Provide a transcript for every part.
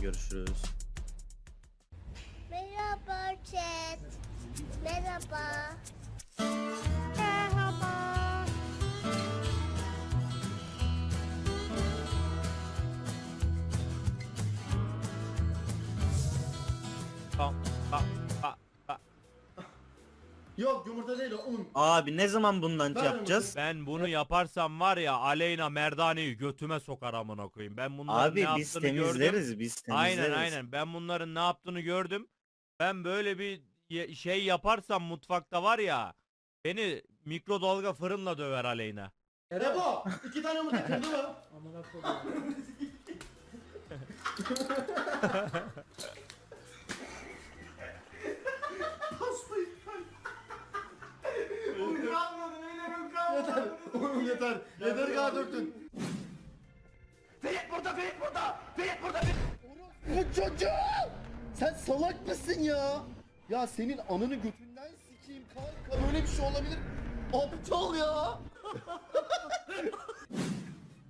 Görüşürüz. Merhaba chat. Merhaba. Yok yumurta değil o un. Abi ne zaman bundan Ver yapacağız? Ben bunu yaparsam var ya Aleyna Merdane'yi götüme sokar amına koyayım. Ben bunların Abi ne biz yaptığını gördüm. temizleriz biz temizleriz. Aynen aynen. Ben bunların ne yaptığını gördüm. Ben böyle bir ye- şey yaparsam mutfakta var ya beni mikrodalga fırınla döver Aleyna. Ebo iki tane yumurta kırdı mı? Hastayım ben. Un kalmadı öyle un kalmadı. Yeter. Un yeter. Yeter kadar döktün. Ferit burada Ferit burada. Ferit burada Bu çocuğum. Sen salak mısın ya? Ya senin ananı götünden sikeyim kanka böyle bir şey olabilir. Aptal ya.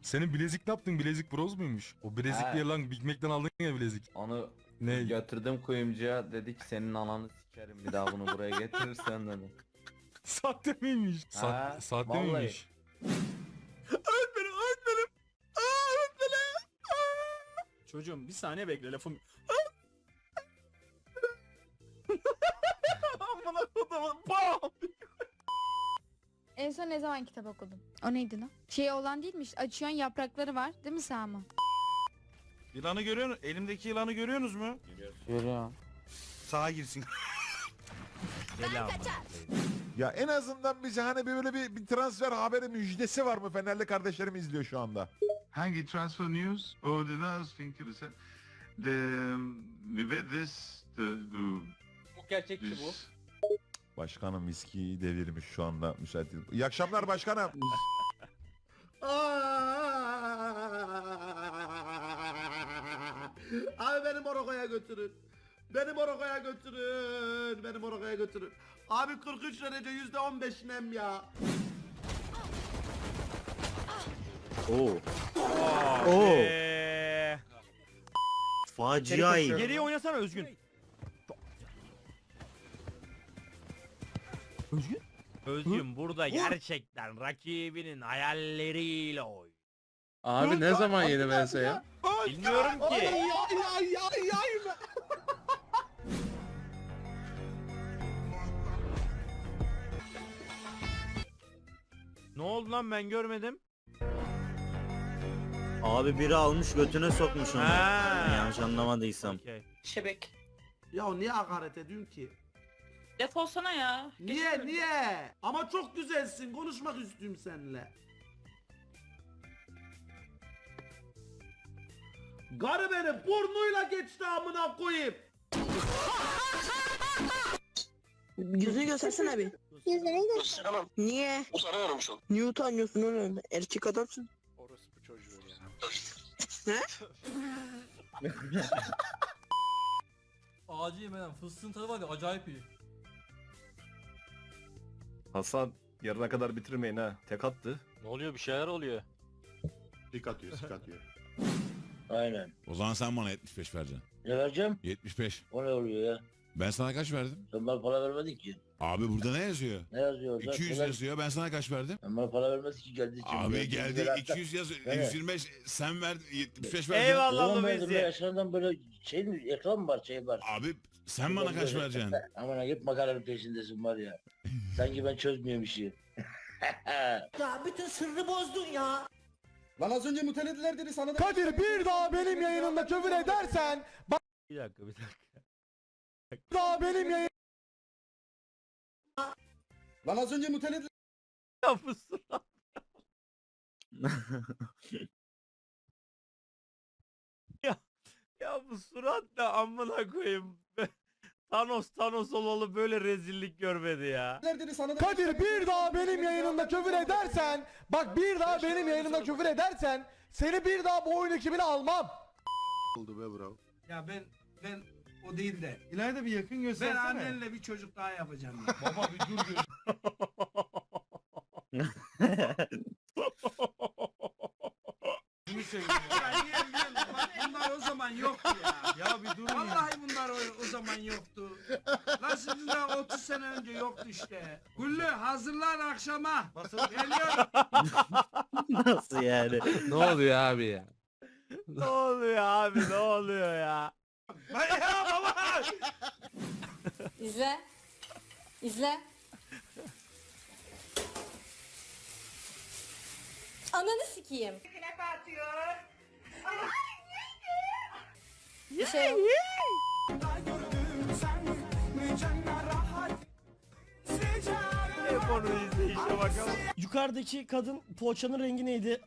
Senin bilezik ne yaptın? Bilezik broz muymuş? O bilezik He. diye lan Big Mac'ten aldın ya bilezik. Onu Ne? götürdüm kuyumcuya dedi ki senin ananı sikerim bir daha bunu buraya getirirsen dedi. Sahte miymiş? Sa Ha, sahte vallahi. miymiş? Çocuğum bir saniye bekle lafım. Amına kodumun bam. En son ne zaman kitap okudun? O neydi lan? Şey olan değilmiş. Açıyorsun yaprakları var. Değil mi Sami? Yılanı görüyor musun? Elimdeki yılanı görüyorsunuz mu? Görüyorum. Sağa girsin. Selam. Ya en azından bize hani böyle bir, bir transfer haberi müjdesi var mı? Fenerli kardeşlerim izliyor şu anda. Hangi transfer news? O the last thing to say. The with this the, the Bu gerçekçi bu. this Başkanım viskiyi devirmiş şu anda müsait değil. İyi akşamlar başkanım. Abi beni Morokko'ya götürün. Beni Morokko'ya götürün. Götürün. Abi 43 derece yüzde 15 nem ya. Oo. Oh, Oo. iyi. Geriye oynasana Özgün. Özgün? Özgün burada gerçekten rakibinin hayalleriyle oy. Abi ne zaman yeni vs ya? Bilmiyorum Ay ki. ay ay ay ay. Ne oldu lan ben görmedim. Abi biri almış götüne sokmuş onu. Ha. Yanlış anlamadıysam. Okey. Şebek. Ya niye hakaret ediyorsun ki? Defolsana ya. Niye niye? Ama çok güzelsin. Konuşmak istiyorum seninle. Garı beni burnuyla geçti amına koyayım. Yüzünü göstersene bir. Yüzünü göster. Niye? Niye utanıyorsun oğlum? Erkek adamsın. Acı yemeden fıstığın tadı var ya acayip iyi. Hasan yarına kadar bitirmeyin ha. Tek attı. Ne oluyor bir şeyler oluyor. Dik atıyor, sik atıyor. Aynen. O zaman sen bana 75 vereceksin. Ne vereceğim? 75. O ne oluyor ya? Ben sana kaç verdim? Sen bana para vermedin ki. Abi burada ne yazıyor? Ne yazıyor 200 yazıyor. Ben sana kaç verdim? Ben bana para vermedin ki geldi. Abi geldi 200 yazıyor. Evet. 125 sen verdin 75 verdin. Eyvallah Lumizi. Ekrandan böyle şey mi? Ekran mı var şey var. Abi sen bana kaç vereceksin? Aman hep makaranın peşindesin var ya. Sanki ben çözmüyorum işi. Ya bütün sırrı bozdun ya. Lan az önce mutelediler dedi sana da... Kadir bir daha benim yayınımda küfür edersen Bir dakika bir dakika. Daha benim yayın Lan az önce mutelediler... Ya bu surat. ya, ya bu surat ne amına koyayım. Thanos Thanos olalı böyle rezillik görmedi ya. da... Kadir bir daha benim yayınımda küfür edersen bak bir daha benim yayınımda küfür edersen seni bir daha bu oyun ekibine almam. Oldu be bravo. Ya ben ben o değil de. İleride bir yakın göstersene. Ben annenle bir çocuk daha yapacağım. Baba bir dur gör. Bunu söyleyeyim ya. Bunlar o zaman yoktu ya. Ya bir durun ya. Vallahi bunlar o, o zaman yoktu. Nasıl bunlar 30 sene önce yoktu işte. Güllü hazırlan akşama. Geliyorum. Nasıl yani? ne oluyor abi ya? Ne oluyor abi ne oluyor ya? Ya baba. İzle. İzle. Ananı sikeyim. Bir şey yok. Telefonu izleyişe bakalım. Yukarıdaki kadın poğaçanın rengi neydi?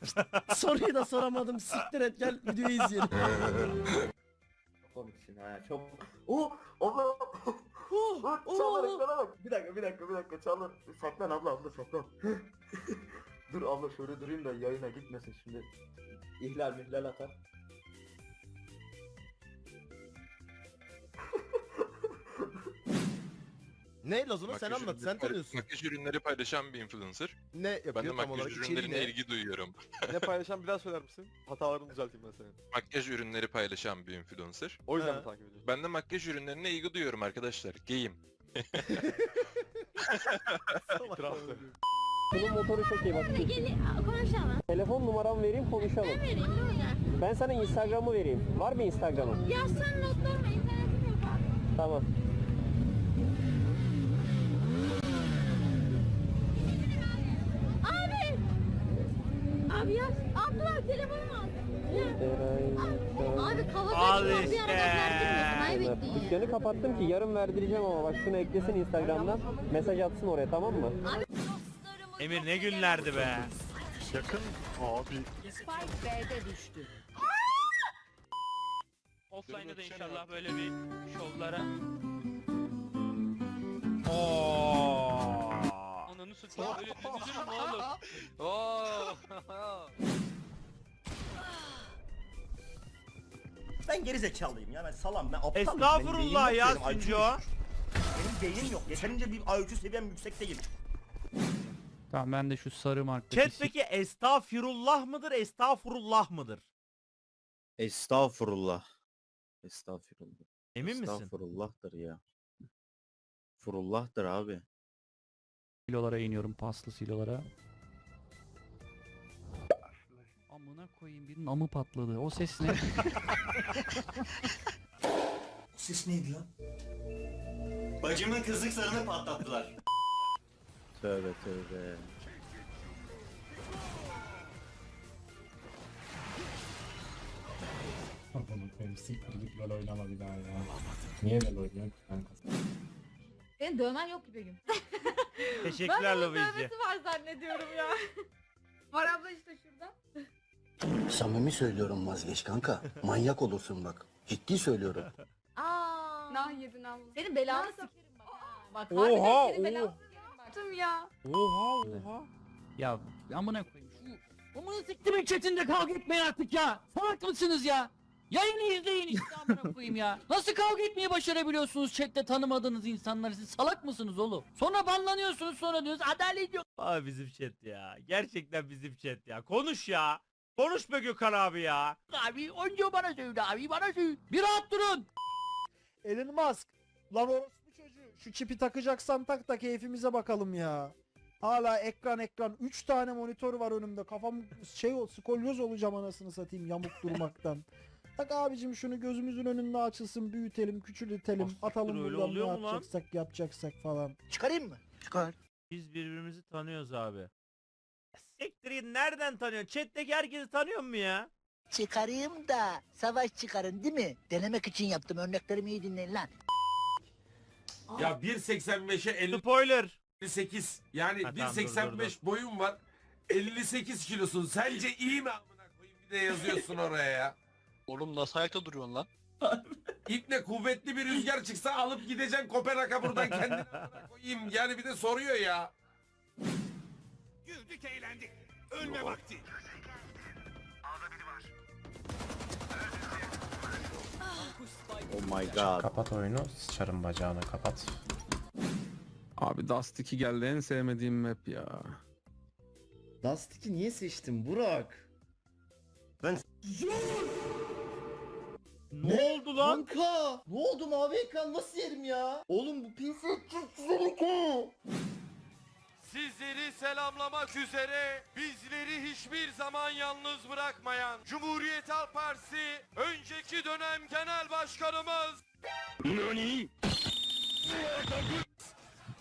Soruyu da soramadım. Siktir et gel videoyu izleyelim. Komiksin ha çok. Oo abla. Çağlar oh. ekrana bak. Bir dakika bir dakika bir dakika Çağlar. Saklan abla abla saklan. Dur abla şöyle durayım da yayına gitmesin şimdi. İhlal mihlal atar. Ne Lazona sen anlat sen tanıyorsun. Makyaj ürünleri paylaşan bir influencer. Ne yapıyor Ben de tam olarak makyaj içeriği ürünlerine ne? ilgi duyuyorum. Ne paylaşan bir daha söyler misin? Hatalarını düzelteyim ben senin. Makyaj ürünleri paylaşan bir influencer. O yüzden He. mi takip ediyorsun? Ben de makyaj ürünlerine ilgi duyuyorum arkadaşlar. Geyim. İtiraftı. Bunun motoru çok iyi bak. Konuşalım. Telefon numaramı vereyim konuşalım. Vereyim ne olacak? Ben sana Instagram'ı vereyim. Var mı Instagram'ın? Ya sen notlarına internetim yok abi. Tamam. Abi. Abi ya. Abdullah telefonum al. Ya. Abi kavga Al ediyoruz, bir arada işte. verdirmiyorsun. Ayıp ettin. Dükkanı kapattım ki yarın verdireceğim ama bak şunu eklesin Instagram'dan. Mesaj atsın oraya tamam mı? Emir ne günlerdi be. Yakın abi. Offline'da da inşallah böyle bir şovlara. Oo. Ananı satayım öyle düzülür mü oğlum? Ben geri zekalıyım ya ben salam ben aptalım. Estağfurullah ya Sinco. Benim beynim yok. Yeterince bir IQ seviyem yüksek değil. Tamam ben de şu sarı marktaki Chat peki estağfirullah mıdır estağfurullah mıdır? Estağfurullah. Estağfurullah. Emin misin? Estağfurullah'tır ya. Furullah'tır abi. silolara iniyorum paslı silolara. Amına koyayım birinin amı patladı. O ses ne? Ses neydi lan? Bacımın kızlık sarını patlattılar. Tövbe tövbe. Senin dövmen yok gibi gün. Teşekkürler Lovici. var zannediyorum ya. var abla işte şurada. Samimi söylüyorum vazgeç kanka. Manyak olursun bak. Ciddi söylüyorum. Aa. Nah yedin abla. Senin belanı sikerim bak. Bak Oha, harbiden senin oha. belanı sikerim bak. Yaptım ya. Oha oha. ya amına koyayım şu amına siktimin chatinde kavga etmeyin artık ya. Salak mısınız ya? Yayını izleyin işte amına koyayım ya. Nasıl kavga etmeyi başarabiliyorsunuz chatte tanımadığınız insanları siz salak mısınız oğlum? Sonra banlanıyorsunuz sonra diyorsunuz adalet yok. Abi bizim chat ya. Gerçekten bizim chat ya. Konuş ya. Konuş be Gökhan abi ya. Abi önce bana söyle abi bana söyle. Bir rahat durun. Elon Musk. Lan orospu çocuğu. Şu çipi takacaksan tak da keyfimize bakalım ya. Hala ekran ekran. 3 tane monitör var önümde. Kafam şey ol, skolyoz olacağım anasını satayım yamuk durmaktan. Tak abicim şunu gözümüzün önünde açılsın, büyütelim, küçültelim, Ah, atalım buradan ne yapacaksak yapacaksak falan. Çıkarayım mı? Çıkar. Biz birbirimizi tanıyoruz abi. Siktir git, nereden tanıyorsun? Chat'teki herkesi tanıyor mu ya? Çıkarayım da savaş çıkarın değil mi? Denemek için yaptım. Örneklerimi iyi dinleyin lan. Ya 1.85'e Spoiler. 58 yani Ha, tamam, dur, 1.85 dur, boyum var. 58 kilosun. Sence iyi mi amına koyayım bir de yazıyorsun oraya ya. Oğlum nasıl ayakta duruyorsun lan? İple kuvvetli bir rüzgar çıksa alıp gideceksin Kopenhag'a buradan kendini amına koyayım. Yani bir de soruyor ya. Güldük eğlendik. Ölme vakti. Oh my god. Kapat oyunu sıçarım bacağına kapat. Abi Dust 2 geldi en sevmediğim map ya. Dust 2 niye seçtin Burak? oldu lan? Kanka ne oldu mavi ekran nasıl yerim ya? Oğlum bu pinsel çok güzel. Sizleri selamlamak üzere bizleri hiçbir zaman yalnız bırakmayan Cumhuriyet Halk Partisi önceki dönem genel başkanımız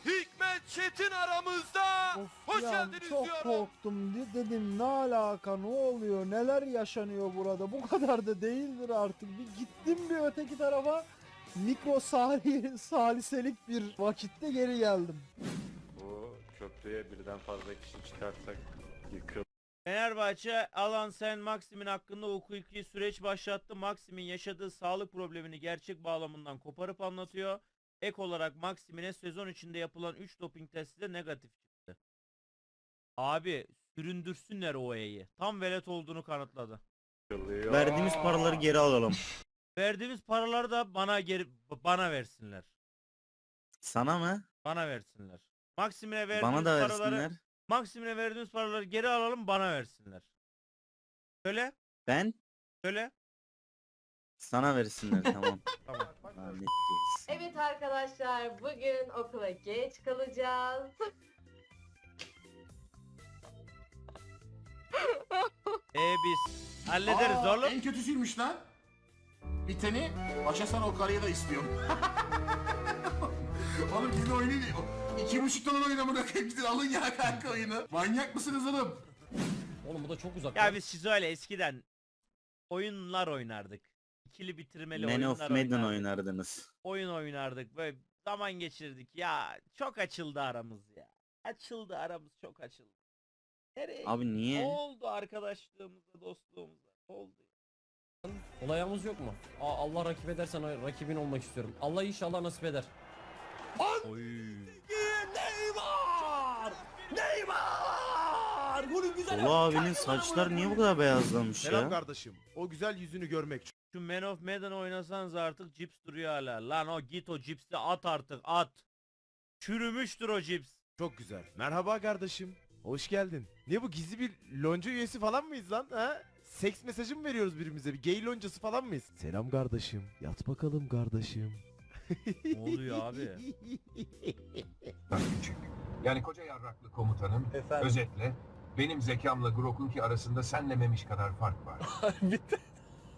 Hikmet Çetin aramızda. Hoş Ya geldiniz çok diyorum. korktum De- dedim ne alaka ne oluyor neler yaşanıyor burada bu kadar da değildir artık bir gittim bir öteki tarafa mikro sali saliselik bir vakitte geri geldim. Köprüye birden fazla kişi çıkartsak yıkıl. Fenerbahçe Alan Sen Maxim'in hakkında hukuki süreç başlattı. Maxim'in yaşadığı sağlık problemini gerçek bağlamından koparıp anlatıyor. Ek olarak Maxim'ine sezon içinde yapılan 3 doping testi de negatif çıktı. Abi süründürsünler OE'yi. Tam velet olduğunu kanıtladı. Verdiğimiz paraları geri alalım. Verdiğimiz paraları da bana geri bana versinler. Sana mı? Bana versinler. Maxim'ine verdiğimiz Bana da paraları versinler. Maxim'ine verdiğimiz paraları geri alalım bana versinler. Söyle, Ben söyle. sana versinler tamam. Tamam. Evet arkadaşlar bugün okula geç kalacağız. E biz hallederiz Aa, oğlum. En kötüsüymüş lan. Biteni başa sana o karıyı da istiyorum. oğlum gidin oynayın. İki buçuk dolar oyuna bırakayım gidin alın ya kanka oyunu. Manyak mısınız oğlum? Oğlum bu da çok uzak. Ya biz siz öyle eskiden oyunlar oynardık. İkili bitirmeli Man oyunlar of Madden oynardık. oynardınız. Oyun oynardık böyle zaman geçirdik. Ya çok açıldı aramız ya. Açıldı aramız çok açıldı. Nereye? Abi Ne niye? oldu arkadaşlığımıza, dostluğumuza? Ne oldu? Olayımız yok mu? Aa, Allah rakip edersen rakibin olmak istiyorum. Allah inşallah nasip eder. Oy. Neymar! Neymar! Golün güzel. Ulu abinin saçlar niye bu kadar beyazlamış ya? kardeşim. O güzel yüzünü görmek Şu Man of Madden oynasanız artık cips duruyor hala. Lan o git o cipsi at artık at. Çürümüştür o cips. çok güzel. Merhaba kardeşim. Hoş geldin. Ne bu gizli bir lonca üyesi falan mıyız lan ha? Seks mesajı mı veriyoruz birbirimize? Bir gay loncası falan mıyız? Selam kardeşim. Yat bakalım kardeşim. Ne oluyor abi? küçük. Yani koca yarraklı komutanım özetle benim zekamla Grok'unki arasında senle memiş kadar fark var.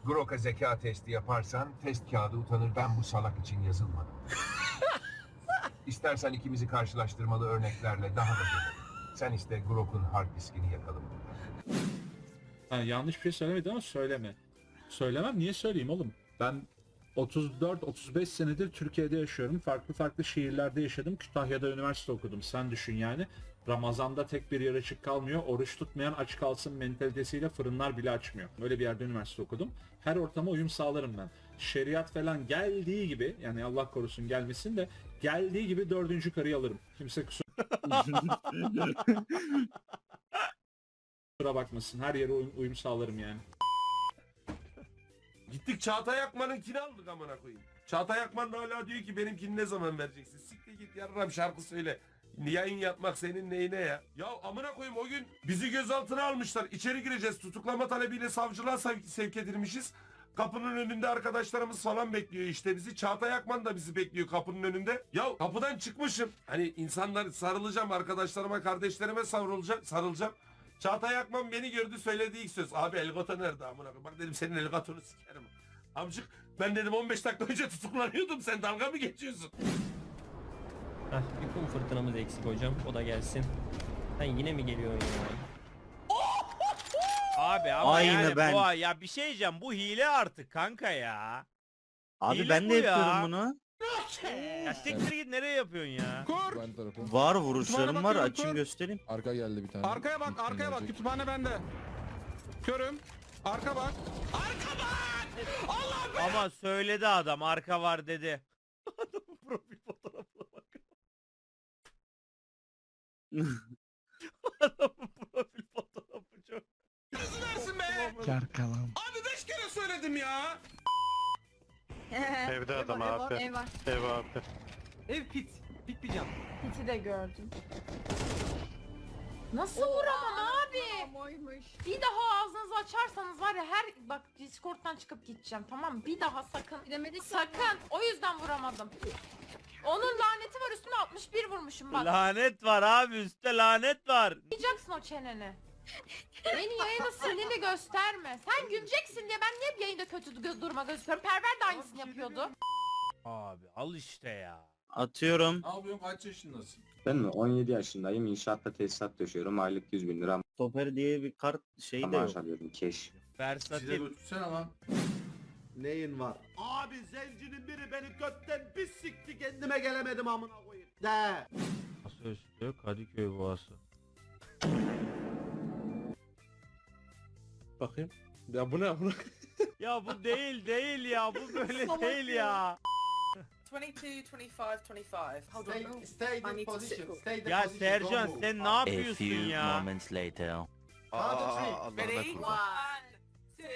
Grok'a zeka testi yaparsan test kağıdı utanır ben bu salak için yazılmadım. İstersen ikimizi karşılaştırmalı örneklerle daha da görelim. Sen iste Grok'un hard diskini yakalım. Ha, yanlış bir şey söylemedi ama söyleme. Söylemem niye söyleyeyim oğlum? Ben 34-35 senedir Türkiye'de yaşıyorum. Farklı farklı şehirlerde yaşadım. Kütahya'da üniversite okudum. Sen düşün yani. Ramazan'da tek bir yer açık kalmıyor. Oruç tutmayan aç kalsın mentalitesiyle fırınlar bile açmıyor. Böyle bir yerde üniversite okudum. Her ortama uyum sağlarım ben. Şeriat falan geldiği gibi yani Allah korusun gelmesin de geldiği gibi dördüncü karıyı alırım. Kimse kusura bakmasın. Her yere uyum, uyum sağlarım yani. Gittik Çağatay Akman'ınkini aldık amına koyayım. Çağatay Akman da hala diyor ki benimkini ne zaman vereceksin? Siktir git yarram şarkı söyle. Yayın yapmak senin neyine ya? Ya amına koyayım o gün bizi gözaltına almışlar. İçeri gireceğiz. Tutuklama talebiyle savcılığa sevk, sevk edilmişiz. Kapının önünde arkadaşlarımız falan bekliyor işte bizi. Çağatay Akman da bizi bekliyor kapının önünde. Ya kapıdan çıkmışım. Hani insanlar sarılacağım arkadaşlarıma, kardeşlerime sarılacağım. sarılacağım. Çağatay Akman beni gördü söylediği ilk söz. Abi Elgato nerede amına koyayım? Bak dedim senin Elgato'nu sikerim. Amcık ben dedim 15 dakika önce tutuklanıyordum sen dalga mı geçiyorsun? Heh, bir kum fırtınamız eksik hocam. O da gelsin. Sen yine mi geliyorsun ya? Abi ama Aynı yani ben. bu ya bir şey diyeceğim bu hile artık kanka ya. Abi Hile ben bu de ya. yapıyorum bunu. Ya siktir git nereye yapıyorsun ya? Var vuruşlarım var açayım göstereyim. Arka geldi bir tane. Arkaya bak, arkaya bak. Kütüphane bende. Körüm. Arka bak. Ama söyledi adam arka var dedi. Adamın profil fotoğrafına bak. Adamın profil fotoğrafı çok. Versin be. Abi beş kere söyledim ya. Evde adam abi. Ev var. Ev abi. Ev pit. Pit bir cam. Hiç'i de gördüm. Nasıl vuramam abi? Bir daha ağzınıza açarsanız var ya her bak Discord'dan çıkıp gideceğim tamam mı? Bir daha sakın. Gidemedik Sakın. O yüzden vuramadım. Onun laneti var üstüne 61 vurmuşum bak. Lanet var abi üstte lanet var. Yiyeceksin o çeneni. Beni yayında sinirli gösterme. Sen güleceksin diye ben niye hep yayında kötü gö- duruma gözüküyorum? Perver de aynısını yapıyordu. Abi al işte ya. Atıyorum. Ne yapıyorsun kaç yaşındasın? Ben mi? 17 yaşındayım. İnşaatta tesisat döşüyorum. Aylık 100 bin lira Stoper diye bir kart şey de yok. maaş alıyorum. Keş. Versatil. götürsene lan. Neyin var? Abi zencinin biri beni götten bir sikti kendime gelemedim amına koyayım. De. Üstü Kadıköy Boğası. Bakayım. Ya bu ne? Bu ne? Ya bu değil değil ya bu böyle değil ya. 22, 25, 25. Hold Stay, stay in position. Stay in Ya position. Sercan don't move. sen ne yapıyorsun ya? later. Count to three. Ready? One, two,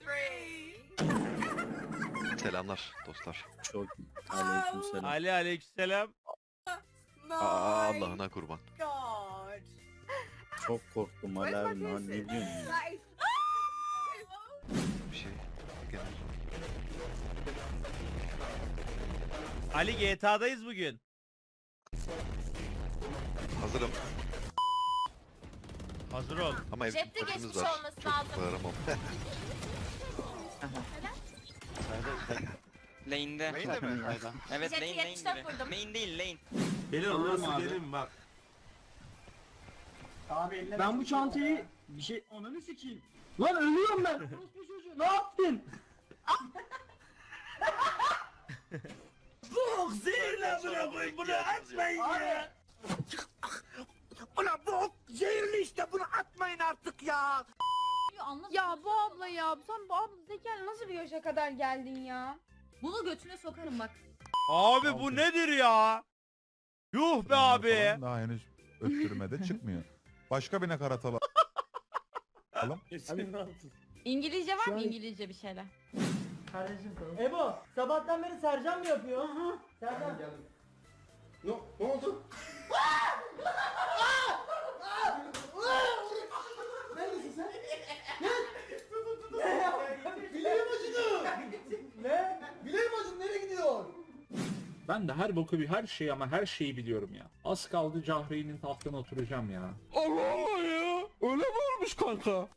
three. Selamlar dostlar. Çok aleykümselam. Ali aleykümselam. Allah'ına kurban. God. Çok korktum Ali abi. Ne, ne diyorsun ya? Şey. Ali GTA'dayız bugün. Hazırım. Hazır ol. Ama ev Cepte geçmiş olması lazım. bağıramam. Lane'de. Lane'de mi? Evet Cepte 74 vurdum. Main değil lane. Benim orası benim bak. Ben bu çantayı bir şey ananı sikeyim. Lan ölüyorum ben. Orospu çocuğu ne yaptın? Bok zehirle amına koyayım bunu atmayın ya. Ulan bok zehirli işte bunu atmayın artık ya. Ya bu abla ya sen bu abla zekalı nasıl bir yaşa kadar geldin ya? Bunu götüne sokarım bak. Abi bu nedir ya? Yuh be abi. Daha henüz öttürmede çıkmıyor. Başka bir nakarat alalım. İngilizce var mı İngilizce bir şeyler? Ebo sabahtan beri Sercan mı yapıyor? Sercan. Ne, ne oldu? Neredesin sen? Ne? Bileğim acıdı. Ne? Bileğim acıdı nereye gidiyor? Ben de her boku bir her şeyi ama her şeyi biliyorum ya. Az kaldı Cahreyn'in tahtına oturacağım ya. Allah ya. Öyle mi olmuş kanka?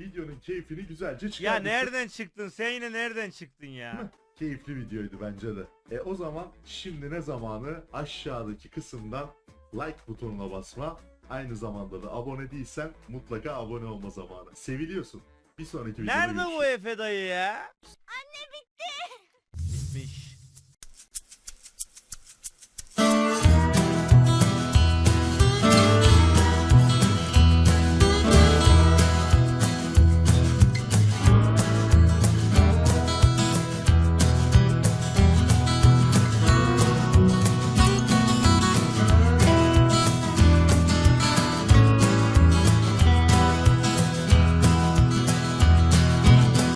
Videonun keyfini güzelce Ya çıkardık. nereden çıktın? Sen yine nereden çıktın ya? Keyifli videoydu bence de. E o zaman şimdi ne zamanı aşağıdaki kısımdan like butonuna basma. Aynı zamanda da abone değilsen mutlaka abone olma zamanı. Seviliyorsun. Bir sonraki videoda Nerede bu. Efe dayı ya? Anne bir